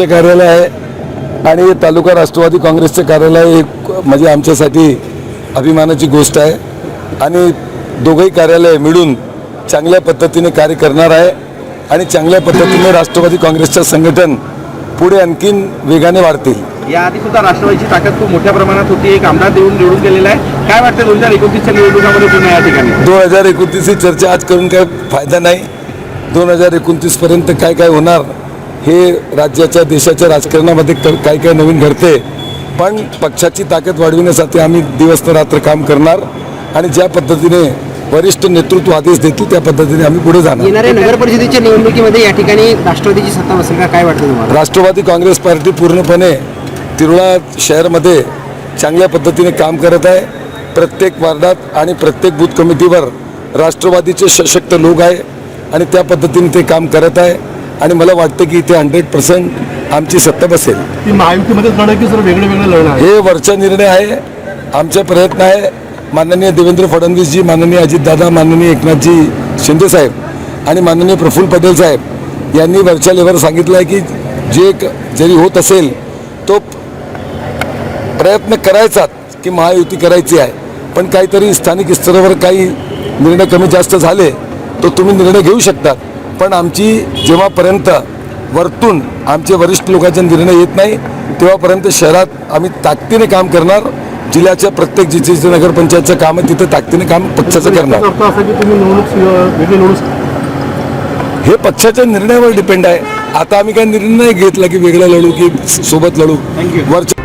पक्षाचे कार्यालय आहे आणि तालुका राष्ट्रवादी काँग्रेसचं कार्यालय हे म्हणजे आमच्यासाठी अभिमानाची गोष्ट आहे. आणि दोघंही कार्यालय मिळून चांगल्या पद्धतीने कार्य करणार आहे. आणि चांगल्या पद्धतीने राष्ट्रवादी काँग्रेसचं संघटन पुढे आणखीन वेगाने वाढतील. याआधी सुद्धा राष्ट्रवादीची ताकद खूप मोठ्या प्रमाणात होती. एक आमदार देऊन निवडून गेलेला आहे. काय वाटतं दोन हजार एकोणतीसच्या निवडणुकामध्ये पुन्हा या ठिकाणी? दोन हजार एकोणतीसची चर्चा आज करून काय फायदा नाही. दोन हजार एकोणतीसपर्यंत काय काय होणार हे राज्याच्या देशाच्या राजकारणामध्ये क- काय काय नवीन घडते. पण पक्षाची ताकद वाढविण्यासाठी आम्ही दिवस रात्र काम करणार आणि ज्या पद्धतीने वरिष्ठ नेतृत्व आदेश देतील त्या पद्धतीने आम्ही पुढे जाणार. येणाऱ्या नगर परिषदेच्या निवडणुकीमध्ये या ठिकाणी राष्ट्रवादीची सत्ता बसेल का? काय वाटतं तुम्हाला? राष्ट्रवादी काँग्रेस पार्टी पूर्णपणे तिरुळा शहरमध्ये चांगल्या पद्धतीने काम करत आहे. प्रत्येक वार्डात आणि प्रत्येक बूथ कमिटीवर राष्ट्रवादीचे सशक्त लोक आहे आणि त्या पद्धतीने ते काम करत आहे. आणि मला वाटतं की इथे हंड्रेड पर्सेंट आमची सत्ता बसेल. हे वरचा निर्णय आहे. आमचा प्रयत्न आहे. माननीय देवेंद्र फडणवीसजी माननीय अजितदादा माननीय एकनाथजी शिंदेसाहेब आणि माननीय प्रफुल्ल पटेल साहेब यांनी वरच्या लेवलवर सांगितलं आहे की जे जरी होत असेल तो प्रयत्न करायचाच की महायुती करायची आहे. पण काहीतरी स्थानिक स्तरावर काही निर्णय कमी जास्त झाले तर तुम्ही निर्णय घेऊ शकतात पण आमची जेव्हापर्यंत वरतून आमचे वरिष्ठ लोकांचा निर्णय येत नाही तेव्हापर्यंत शहरात आम्ही ताकदीने काम करणार. जिल्ह्याच्या प्रत्येक जिथे नगरपंचायतचं काम आहे तिथं ताकदीने काम पक्षाचं करणार. अर्थ असा की तुम्ही निवडणूक अं, वेगळी निवडणूक हे पक्षाच्या निर्णयावर डिपेंड आहे. आता आम्ही काही निर्णय घेतला की वेगळं लढू की सोबत लढू? वरच्या